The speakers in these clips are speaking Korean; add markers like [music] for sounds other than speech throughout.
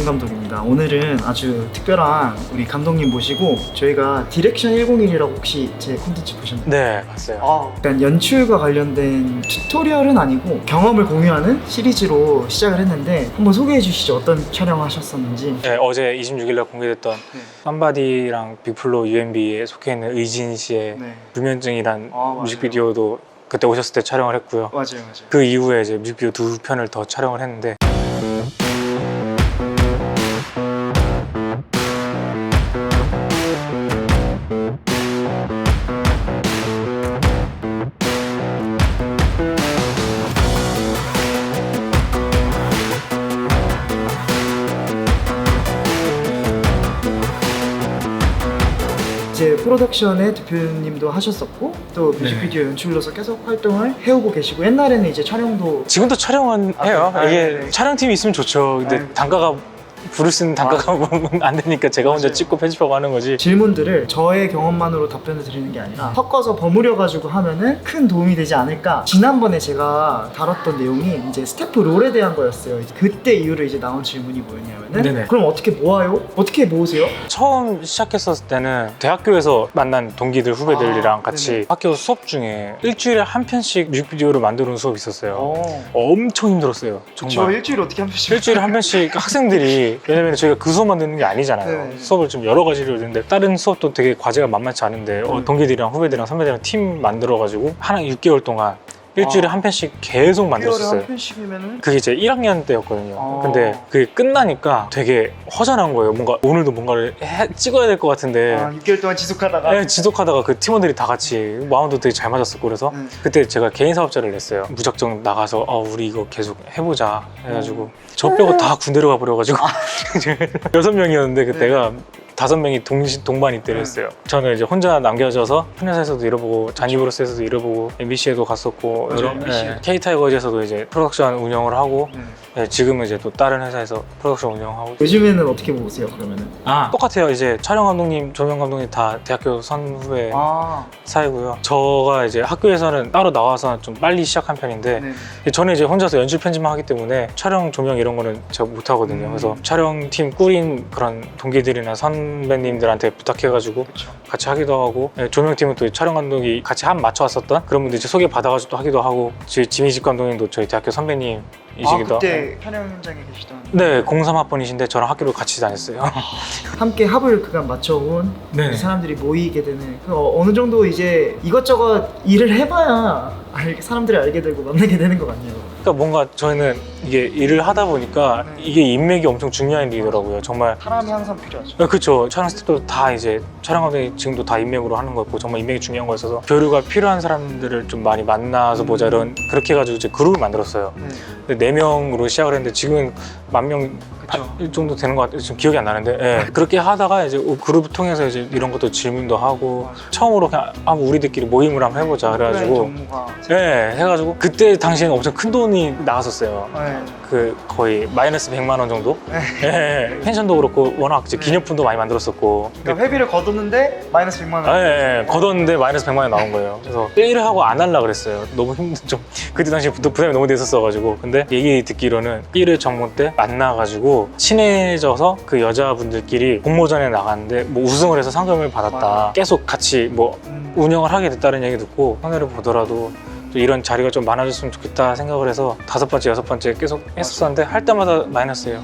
조명 감독입니다. 오늘은 아주 특별한 우리 감독님 모시고 저희가 디렉션 101이라고 혹시 제 콘텐츠 보셨나요? 네, 봤어요. 아, 약간 연출과 관련된 튜토리얼은 아니고 경험을 공유하는 시리즈로 시작을 했는데 한번 소개해 주시죠. 어떤 촬영하셨었는지. 네, 어제 26일날 공개됐던 네. 쌈바디랑 빅플로 UMB에 속해 있는 의진 씨의 네. 불면증이란 아, 맞아요. 뮤직비디오도 그때 오셨을 때 촬영을 했고요. 맞아요, 맞아요. 그 이후에 이제 뮤직비디오 두 편을 더 촬영을 했는데 프로덕션의 대표님도 하셨었고 또 뮤직비디오 연출로서 계속 활동을 해오고 계시고 옛날에는 이제 촬영도 지금도 촬영은 아, 해요. 아, 이게 네. 촬영팀이 있으면 좋죠. 근데 아유. 단가가 부를 수 있는 단가가 안 되니까 제가 혼자 맞아요. 찍고 편집하고 하는 거지. 질문들을 저의 경험만으로 답변을 드리는 게 아니라 섞어서 버무려 가지고 하면은 큰 도움이 되지 않을까. 지난번에 제가 다뤘던 내용이 이제 스태프 롤에 대한 거였어요. 이제 그때 이후로 이제 나온 질문이 뭐였냐면은 네네. 그럼 어떻게 모아요? 어떻게 모으세요? 처음 시작했었을 때는 대학교에서 만난 동기들 후배들이랑 아, 같이 네네. 학교 수업 중에 일주일에 한 편씩 뮤직비디오를 만드는 수업이 있었어요. 어. 엄청 힘들었어요. 저 정말. 일주일에 어떻게 한 편씩 일주일에 한 편씩 학생들이 왜냐면 저희가 그 수업만 듣는 게 아니잖아요. 네. 수업을 좀 여러 가지로 듣는데 다른 수업도 되게 과제가 만만치 않은데 어, 음. 동기들이랑 후배들이랑 선배들이랑 팀 만들어가지고 한 6개월 동안 일주일에 아. 한 편씩 계속 만들었어요. 한 편씩이면은 그게 제 1학년 때였거든요. 어. 근데 그게 끝나니까 되게 허전한 거예요. 뭔가 오늘도 뭔가를 해- 찍어야 될 것 같은데 아, 6개월 동안 지속하다가 네, 지속하다가 그 팀원들이 다 같이 마음도 되게 잘 맞았었고 그래서 음. 그때 제가 개인 사업자를 냈어요. 무작정 나가서 어, 우리 이거 계속 해보자 해가지고 저 빼고 다 군대로 가버려가지고 [laughs] 여섯 명이었는데 그때가 다섯 명이 동시 동반 입대를 했어요. 저는 이제 혼자 남겨져서 푸넷에서도 일해보고 잔이브로스에서도 일해보고 MBC에도 갔었고 맞아요, 여러- MBC. 네, K타이거즈에서도 이제 프로덕션 운영을 하고 네. 네, 지금은 이제 또 다른 회사에서 프로덕션 운영하고 요즘에는 어떻게 모으세요 그러면은? 아 똑같아요. 이제 촬영 감독님, 조명 감독님 다 대학교 선후배 아, 사이고요. 저가 이제 학교에서는 따로 나와서 좀 빨리 시작한 편인데 네. 저는 이제 혼자서 연출 편집만 하기 때문에 촬영 조명 이런 거는 제가 못 하거든요. 음. 그래서 촬영팀 꾸린 그런 동기들이나 선배님들한테 부탁해가지고 그렇죠. 같이 하기도 하고 예, 조명팀은 또 촬영 감독이 같이 한 맞춰 왔었던 그런 분들 이제 소개 받아가지고 또 하기도 하고 저희 지미집 감독님도 저희 대학교 선배님 이시기도 아 그때 촬영 현장에 계시던 네, 03학번이신데 저랑 학교를 같이 다녔어요. 함께 합을 그간 맞춰온 네. 사람들이 모이게 되는 그 어, 어느 정도 이제 이것저것 일을 해봐야 알- 사람들이 알게 되고 만나게 되는 것 같네요. 그러니까 뭔가 저는 이게 일을 하다 보니까 네. 이게 인맥이 엄청 중요한 일이더라고요. 정말 사람이 항상 필요하죠. 아, 그렇죠. 촬영 스태프도 다 이제 촬영 감독이 지금도 다 인맥으로 하는 거였고 정말 인맥이 중요한 거였어서 교류가 필요한 사람들을 좀 많이 만나서 보자 이런 그렇게 해가지고 이제 그룹을 만들었어요. 네. 근데 네 명으로 시작을 했는데 지금은 만명 그쵸. 정도 되는 것 같아요. 지금 기억이 안 나는데 예. [laughs] 그렇게 하다가 이제 그룹을 통해서 이제 이런 것도 질문도 하고 맞아. 처음으로 그냥 아, 우리들끼리 모임을 한번 해보자 그래가지고 예 해가지고 그때 당시에는 엄청 큰 돈이 나갔었어요. 네. 그 거의 마이너스 100만 원 정도? 네. 예, 펜션도 그렇고 워낙 이제 기념품도 많이 만들었었고 그러니까 회비를 거뒀는데 마이너스 100만 원. 아, 예, 예. 걷었는데 마이너스 100만 원 나온 거예요. 그래서 일을 하고 안 할라 그랬어요. 너무 힘든 좀 [laughs] 그때 당시에 부- 부담이 너무 됐었어가지고 근데 얘기 듣기로는 1회 정모 때 만나가지고 친해져서 그 여자분들끼리 공모전에 나갔는데 뭐 우승을 해서 상금을 받았다. 맞아. 계속 같이 뭐 음. 운영을 하게 됐다는 얘기 듣고 손해를 보더라도 또 이런 자리가 좀 많아졌으면 좋겠다 생각을 해서 다섯 번째 여섯 번째 계속 했었었는데 할 때마다 마이너스예요.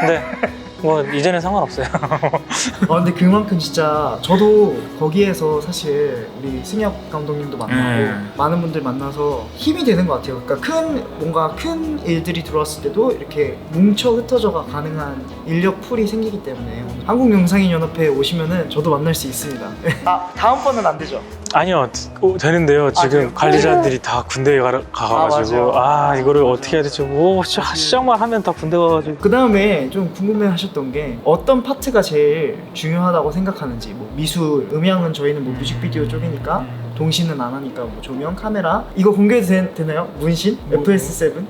근데 [laughs] 뭐 이제는 상관없어요. 아 근데 그만큼 진짜 저도 거기에서 사실 우리 승혁 감독님도 만나고 음. 많은 분들 만나서 힘이 되는 것 같아요. 그러니까 큰 뭔가 큰 일들이 들어왔을 때도 이렇게 뭉쳐 흩어져가 가능한 인력 풀이 생기기 때문에 한국 영상인 연합회에 오시면은 저도 만날 수 있습니다. 아 다음번은 안 되죠? 아니요 어, 되는데요 지금 돼요? 관리자들이 다 군대에 가, 가가지고 맞아요. 아, 이거를 맞아요. 어떻게 해야 될지 뭐 시- 시작만 하면 다 군대 가가지고 그 다음에 좀 궁금해하셨던 게 어떤 파트가 제일 중요하다고 생각하는지 뭐 미술, 음향은 저희는 뭐 뮤직비디오 쪽이니까 동시는 안 하니까 뭐 조명, 카메라 이거 공개도 되, 나요 문신? 뭐, FS7?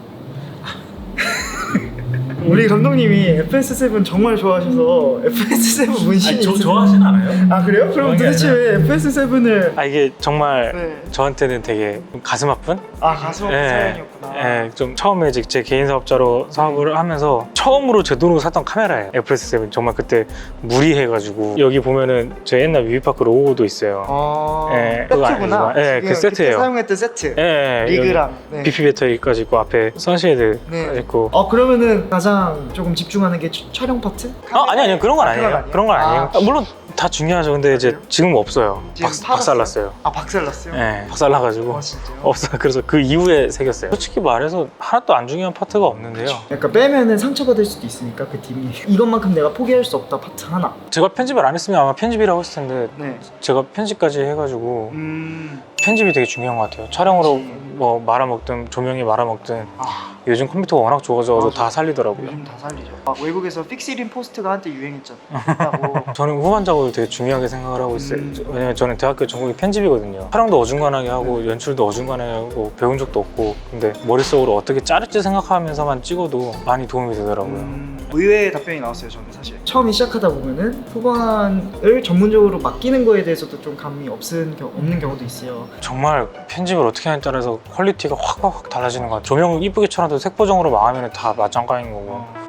우리 감독님이 FS7 정말 좋아하셔서 FS7 문신이 있어요. 않아요? 아 그래요? 그럼 좋아하는 게 도대체 왜 FS7을 아 이게 정말 네. 저한테는 되게 가슴 아픈 아 가수 예, 사연이었구나. 예, 좀 처음에 이제 제 개인 사업자로 사업을 하면서 처음으로 제 돈으로 샀던 카메라예요. FS7 정말 그때 무리해가지고 여기 보면은 제 옛날 뮤비파크 로고도 있어요. 아 예, 그거 세트구나. 아니지만, 예, 그 지금 세트예요. 사용했던 세트. 예, 예, 리그랑. 네. BP 배터리까지 있고 앞에 선쉐이드까지 네. 있고. 어 그러면은 가장 조금 집중하는 게 촬- 촬영 파트? 아, 아니 아니요 그런 건 아, 아니에요. 그런 건 아니에요. 아. 아, 물론 다 중요하죠. 근데 이제? 지금 없어요. 지금 박, 팔았어요? 박살났어요. 아 박살났어요? 예, 박살나가지고 어 진짜요? 없어요. 그래서 그 이후에 새겼어요. 솔직히 말해서 하나도 안 중요한 파트가 없는데요. 약간 빼면은 상처받을 수도 있으니까 그 팀이 [laughs] 이것만큼 내가 포기할 수 없다 파트 하나. 제가 편집을 안 했으면 아마 편집이라고 했을 텐데 네. 제가 편집까지 해가지고 음. 편집이 되게 중요한 것 같아요. 촬영으로. 뭐 말아먹든 조명이 말아먹든 아 요즘 컴퓨터가 워낙 좋아져서 맞아. 다 살리더라고요. 요즘 다 살리죠. 막 외국에서 픽스린 포스트가 한때 유행했잖아요. [laughs] 저는 후반 작업을 되게 중요하게 생각을 하고 있어요. 음. 왜냐면 저는 대학교 전공이 편집이거든요. 촬영도 어중간하게 하고 연출도 어중간하게 하고 배운 적도 없고 근데 머릿속으로 어떻게 자를지 생각하면서만 찍어도 많이 도움이 되더라고요. 음, 의외의 답변이 나왔어요 저는 사실 처음에 시작하다 보면은 후반을 전문적으로 맡기는 거에 대해서도 좀 감이 없은, 겨- 없는 경우도 있어요 정말 편집을 어떻게 하냐에 따라서 퀄리티가 확확 달라지는 것 같아요. 조명 이쁘게 쳐놔도 색보정으로 망하면 다 마찬가지인 거고.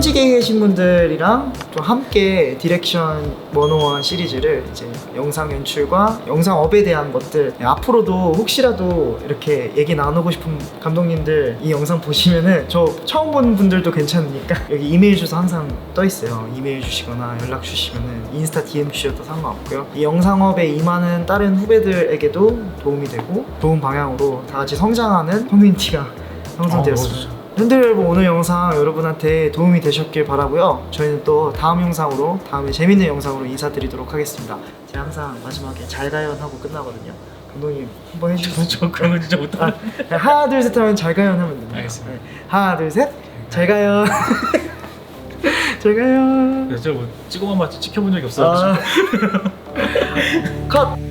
현직에 계신 분들이랑 좀 함께 디렉션 101 시리즈를 이제 영상 연출과 영상업에 대한 것들 네, 앞으로도 혹시라도 이렇게 얘기 나누고 싶은 감독님들 이 영상 보시면은 저 처음 본 분들도 괜찮으니까 [laughs] 여기 이메일 주소 항상 떠 있어요. 이메일 주시거나 연락 주시면은 인스타 DM 주셔도 상관없고요. 이 영상업에 임하는 다른 후배들에게도 도움이 되고 좋은 방향으로 다 같이 성장하는 커뮤니티가 형성되었습니다 팬들 여러분 오늘 영상 여러분한테 도움이 되셨길 바라고요. 저희는 또 다음 영상으로 다음에 재밌는 영상으로 인사드리도록 하겠습니다. 제가 항상 마지막에 잘 가요 하고 끝나거든요. 감독님 한 번 해주세요. 저 그런 거 진짜 못하. 아, 그냥 하나 둘 셋 하면 잘 가요 하면 됩니다. 알겠습니다. 네. 하나 둘 셋. 잘 가요. [laughs] 잘 가요. 제가 뭐 찍어만 봤지 찍혀본 적이 아. [laughs] 컷